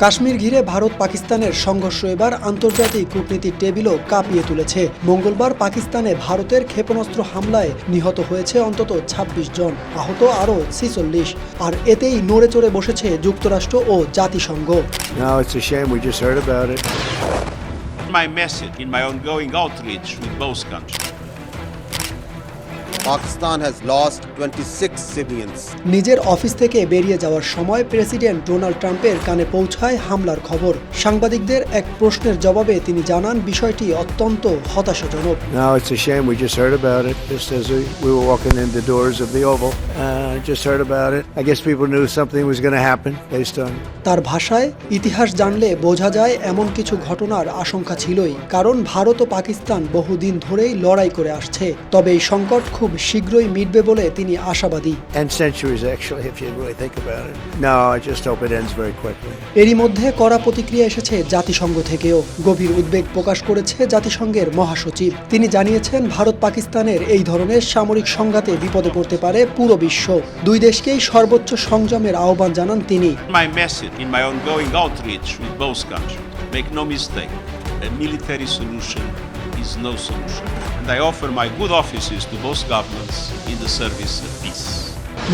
কাশ্মীর ঘিরে ভারত পাকিস্তানের সংঘর্ষ এবার আন্তর্জাতিক কূটনীতির টেবিলও কাঁপিয়ে তুলেছে মঙ্গলবার পাকিস্তানে ভারতের ক্ষেপণাস্ত্র হামলায় নিহত হয়েছে অন্তত ২৬ জন আহত আরও ছিচল্লিশ আর এতেই নড়ে চড়ে বসেছে যুক্তরাষ্ট্র ও জাতিসংঘ. My message in my ongoing outreach with both countries. Pakistan has lost twenty six civilians নিজের অফিস থেকে বেরিয়ে যাওয়ার সময় প্রেসিডেন্ট ডোনাল্ড ট্রাম্পের কানে পৌঁছায় হামলার খবর। সাংবাদিকদের এক প্রশ্নের জবাবে তিনি জানান বিষয়টি অত্যন্ত হতাশাজনক। Now it's a shame we just heard about it just as we were walking in the doors of the Oval just heard about it I guess people knew something was gonna happen based on তার ভাষায় ইতিহাস জানলে বোঝা যায় এমন কিছু ঘটনার আশঙ্কা ছিলই কারণ ভারত ও পাকিস্তান বহুদিন ধরেই লড়াই করে আসছে। তবে এই সংকট খুব খুব শীঘ্রই মিটবে বলে তিনি আশাবাদী। এরই মধ্যে কড়া প্রতিক্রিয়া এসেছে জাতিসংঘ থেকেও। গভীর উদ্বেগ প্রকাশ করেছে জাতিসংঘের মহাসচিব। তিনি জানিয়েছেন ভারত পাকিস্তানের এই ধরনের সামরিক সংঘাতে বিপদে পড়তে পারে পুরো বিশ্ব। দুই দেশকেই সর্বোচ্চ সংযমের আহ্বান জানান তিনি। Make no mistake a military solution is no solution. And I offer my good offices to both governments in the service of peace.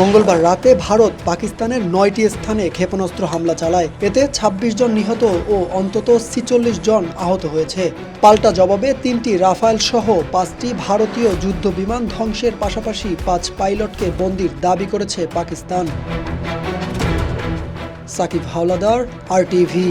মঙ্গলবার রাতে ভারত পাকিস্তানের নয়টি স্থানে ক্ষেপণাস্ত্র হামলা চালায় এতে ২৬ জন নিহত ও অন্তত ছিচল্লিশ জন আহত হয়েছে পাল্টা জবাবে তিনটি রাফায়েল সহ পাঁচটি ভারতীয় যুদ্ধ বিমান ধ্বংসের পাশাপাশি পাঁচ পাইলটকে বন্দির দাবি করেছে পাকিস্তান সাকিব হাওলাদার, আর টিভি